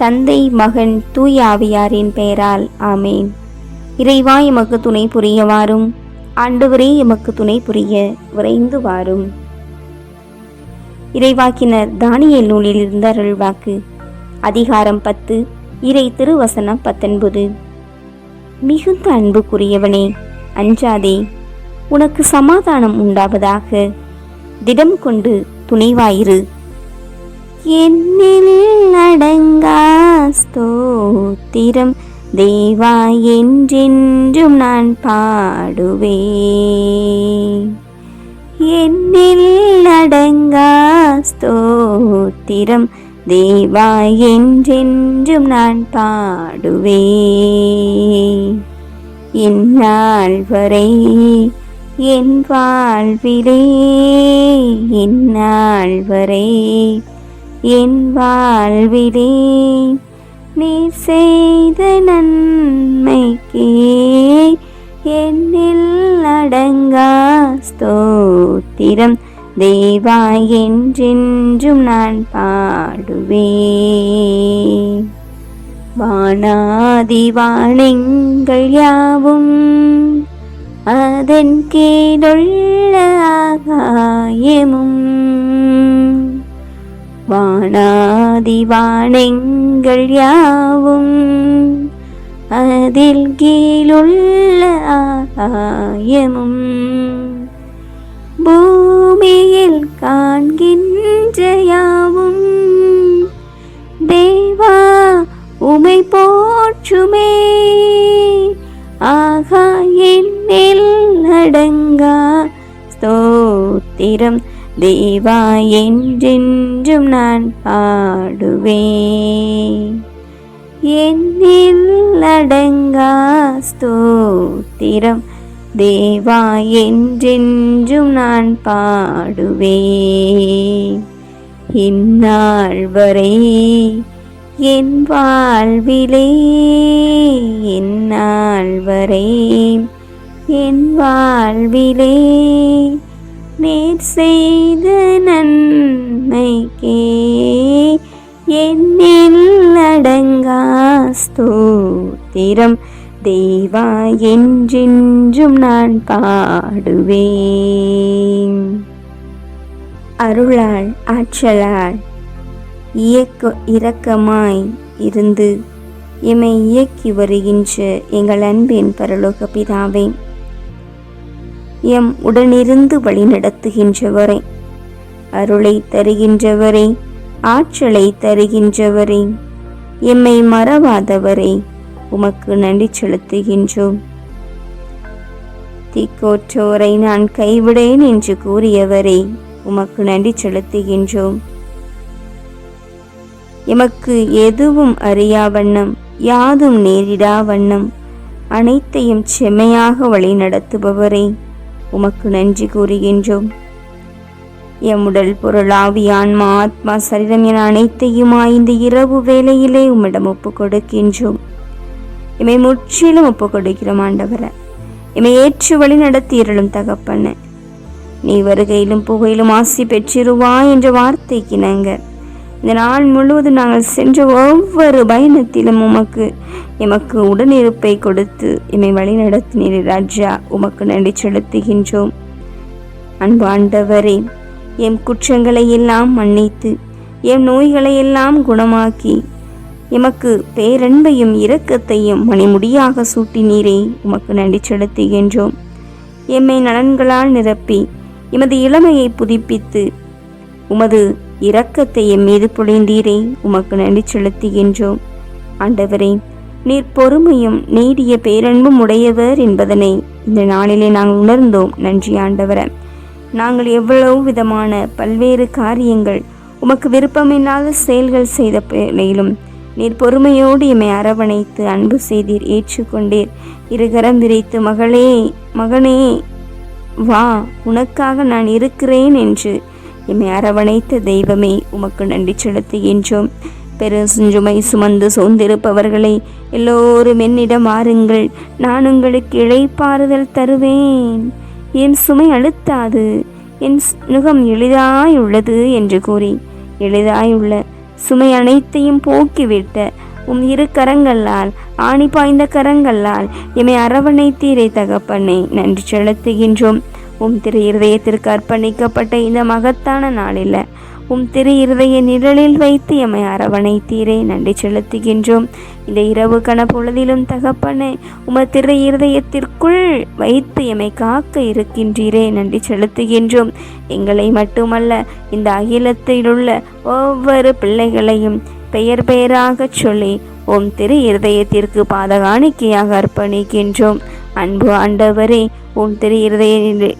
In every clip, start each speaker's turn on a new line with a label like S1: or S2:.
S1: தந்தை மகன் தூய ஆவியாரின் பெயரால் ஆமேன். இறைவா எமக்கு துணை புரிய வாரும். ஆண்டவரே எமக்கு துணை புரிய விரைந்து வாரும். இறைவாக்கினர் தானியல் நூலில் இருந்த அருள்வாக்கு அதிகாரம் பத்து இறை திருவசனம் பத்தொன்பது. மிகுந்த அன்புக்குரியவனே அஞ்சாதே உனக்கு சமாதானம் உண்டாவதாக திடம் கொண்டு துணைவாயிரு. என்னில் அடங்கா ஸ்தோத்திரம். தேவா என்றென்றும் நான் பாடுவேன். என்னில் அடங்கா ஸ்தோத்திரம். தேவா என்றென்றும் நான் பாடுவேன். இந்நாள் வரை என் வாழ்விலே இந்நாள் வரை என் வாழ்விலே நீ செய்த நன்மைக்கே என்னில் அடங்கா ஸ்தோத்திரம். தேவா என்றென்றும் நான் பாடுவே வானாதி வானெங்கள் யாவும் அதன் கீழுள்ள ஆகாயமும். வானாதிவானங்கள் யாவும் அதில் கீழுள்ள ஆயமும் பூமியில் காண்கின்ற யாவும் தேவா உமை போற்றுமே. ஆகா என்னில் அடங்கா ஸ்தோத்திரம். தேவா என்றென்றும் நான் பாடுவேன் என்னில் அடங்கா ஸ்தோத்திரம் தேவா என்றென்றும் நான் பாடுவேன் இந்நாள் வரை என் வாழ்விலே இந்நாள் வரை என் வாழ்விலே நேர் செய்த நன்மைக்கே என்னில் அடங்கா ஸ்தோத்திரம். தேவா என்றென்றும் நான் பாடுவேன். அருளால் ஆற்றலால் இயக்க இரக்கமாய் இருந்து எம்மை இயக்கி வருகின்ற எங்கள் அன்பின் பரலோக பிதாவை எம் உடனிருந்து வழி நடத்துகின்றவரே அருளை தருகின்றவரே ஆற்றலை தருகின்றவரே எம்மை மறவாதவரே உமக்கு நன்றி செலுத்துகின்றோம். தீக்கோற்றோரை நான் கைவிடேன் என்று கூறியவரே உமக்கு நன்றி செலுத்துகின்றோம். எமக்கு எதுவும் அறியா வண்ணம் யாதும் நேரிடா வண்ணம் அனைத்தையும் செம்மையாக வழி நடத்துபவரே உமக்கு நன்றி கூறுகின்றோம். எம் உடல் பொருள் ஆவி ஆன்மா ஆத்மா சரீரம் என அனைத்தையுமா இந்த இரவு வேளையிலே உம்மிடம் ஒப்பு கொடுக்கின்றோம் இமை முற்றிலும் ஒப்பு கொடுக்கிறோம் ஆண்டவரை. இமை ஏற்று வழி நடத்தி இருளும் தகப்பன. நீ வருகையிலும் புகையிலும் ஆசி பெற்றிருவா என்ற வார்த்தைக்கு நாங்கள் இந்த நாள் முழுவதும் நாங்கள் சென்ற ஒவ்வொரு பயணத்திலும் உமக்கு எமக்கு உடனிருப்பை கொடுத்து எம்மை வழி நடத்தினீர் ராஜா. உமக்கு நன்றி செலுத்துகின்றோம். அன்பு ஆண்டவரே எம் குற்றங்களை எல்லாம் மன்னித்து எம் நோய்களை எல்லாம் குணமாக்கி எமக்கு பேரன்பையும் இரக்கத்தையும் மணிமுடியாக சூட்டினீரே. உமக்கு நன்றி செலுத்துகின்றோம். எம்மை நலன்களால் நிரப்பி எமது இளமையை புதுப்பித்து உமது இரக்கத்தை எம் மீது பொழிந்தீரே உமக்கு நன்றி செலுத்துகின்றோம். ஆண்டவரே நீர் பொறுமையும் நீடிய பேரன்பும் உடையவர் என்பதனை இந்த நாளிலே நாங்கள் உணர்ந்தோம். நன்றி ஆண்டவர. நாங்கள் எவ்வளவு விதமான பல்வேறு காரியங்கள் உமக்கு விருப்பமில்லாத செயல்கள் செய்த நிலையிலும் நீர் பொறுமையோடு எம்மை அரவணைத்து அன்பு செய்தீர் ஏற்றுக்கொண்டீர். இருகரம் விரித்து மகளே மகனே வா உனக்காக நான் இருக்கிறேன் என்று எம்மை அரவணைத்த தெய்வமே உமக்கு நன்றி செலுத்துகின்றோம். பெருசுமை சுமந்து சோர்ந்திருப்பவர்களை எல்லோரும் என்னிடம் மாறுங்கள் நான் உங்களுக்கு இழைப்பாறுதல் தருவேன். என் சுமை அழுத்தாது. என் ஸ்- நுகம் எளிதாயுள்ளது என்று கூறி எளிதாயுள்ள சுமை அனைத்தையும் போக்கிவிட்ட உம் இரு கரங்களால் ஆணி பாய்ந்த கரங்களால் எம்மை அரவணைத்தீரை தகப்பனை நன்றி செலுத்துகின்றோம். உம் திரு இருதயத்திற்கு அர்ப்பணிக்கப்பட்ட இந்த மகத்தான நாளில் உம் திரு இருதய நிழலில் வைத்து எம்மை அரவணைத்தீரே. நன்றி செலுத்துகின்றோம். இந்த இரவு கணப்பொழுதிலும் தகப்பனே உம திரு இருதயத்திற்குள் வைத்து எம்மை காக்க இருக்கின்றீரே. நன்றி செலுத்துகின்றோம். எங்களை மட்டுமல்ல இந்த அகிலத்தில் உள்ள ஒவ்வொரு பிள்ளைகளையும் பெயர் பெயராகச் சொல்லி உம் திரு இருதயத்திற்கு பாதகாணிக்கையாக அர்ப்பணிக்கின்றோம். அன்பு ஆண்டவரே உன் திரு இருதய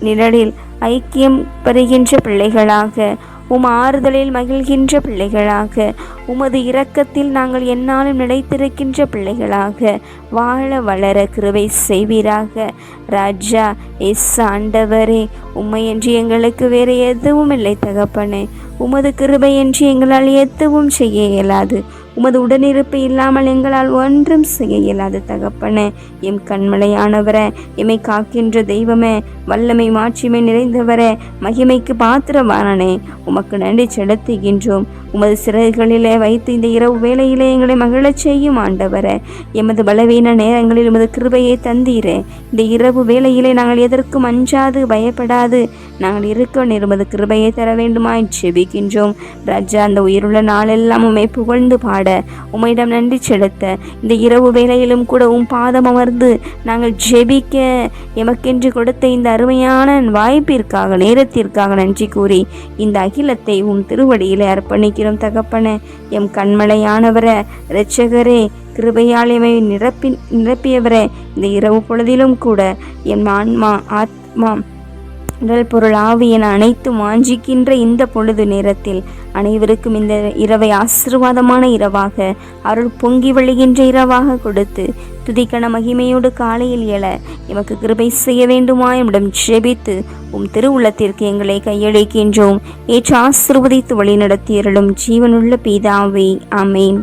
S1: நிழலில் ஐக்கியம் பெறுகின்ற பிள்ளைகளாக உம் ஆறுதலில் மகிழ்கின்ற பிள்ளைகளாக உமது இரக்கத்தில் நாங்கள் என்னாலும் நிலைத்திருக்கின்ற பிள்ளைகளாக வாழ வளர கிருவை செய்வீராக. ராஜா எஸ் ஆண்டவரே உம்மை என்று எங்களுக்கு வேறு எதுவும் இல்லை தகப்பனே உமது கிருபை என்று எங்களால் எதுவும் செய்ய இயலாது. உமது உடனிருப்பு இல்லாமல் எங்களால் ஒன்றும் செய்ய இயலாத தகப்பனே. எம் கண்மலையானவரே எம்மை காக்கின்ற தெய்வமே வல்லமை மாட்சிமை நிறைந்தவரே மகிமைக்கு பாத்திரவானனே உமக்கு நன்றி செலுத்துகின்றோம். உமது சிறைகளிலே வைத்து இந்த இரவு வேளையிலே எங்களை மகிழச் செய்யும் ஆண்டவரே. எமது பலவீன நேரங்களில் உமது கிருபையை தந்தீரே. இந்த இரவு வேளையிலே நாங்கள் எதற்கும் அஞ்சாது பயப்படாது. நாங்கள் இருக்க நிருமது கிருபையை தர வேண்டுமாய் ஜெபிக்கின்றோம். ராஜா அந்த உயிருள்ள நாளெல்லாம் உமை புகழ்ந்து பாட. உமையிடம் நன்றி செலுத்த. இந்த இரவு வேளையிலும் கூட உம் பாதம் அமர்ந்து நாங்கள் ஜெபிக்க எமக்கென்று கொடுத்த இந்த அருமையான வாய்ப்பிற்காக நேரத்திற்காக நன்றி கூறி இந்த அகிலத்தை உன் திருவடியிலே அர்ப்பணிக்கிறோம் தகப்பன எம் கண்மலையானவரே இரட்சகரே கிருபையாலயமை நிரப்பி நிரப்பியவர இந்த இரவு பொழுதிலும் கூட என் ஆன்மா ஆத்மா உடல் பொருள் ஆவி என அனைத்தும் வாஞ்சிக்கின்ற இந்த பொழுது நேரத்தில் அனைவருக்கும் இந்த இரவை ஆசீர்வாதமான இரவாக அருள் பொங்கி வழிகின்ற இரவாக கொடுத்து துதிக்கண மகிமையோடு காலையில் எழ எமக்கு கிருபை செய்ய வேண்டுமா? என்னிடம் ஜெபித்து உம் திருவுள்ளத்திற்கு எங்களை கையளிக்கின்றோம். ஏற்று ஆசிர்வதித்து வழிநடத்தியருளும் ஜீவனுள்ள பீதாவே அமேன்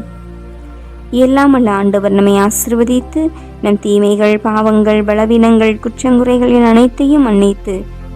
S1: எல்லாம் அல்ல ஆண்டவர் நம்மை ஆசிர்வதித்து நம் தீமைகள் பாவங்கள் பலவீனங்கள் குற்றங்குறைகள் என அனைத்தையும் மன்னித்து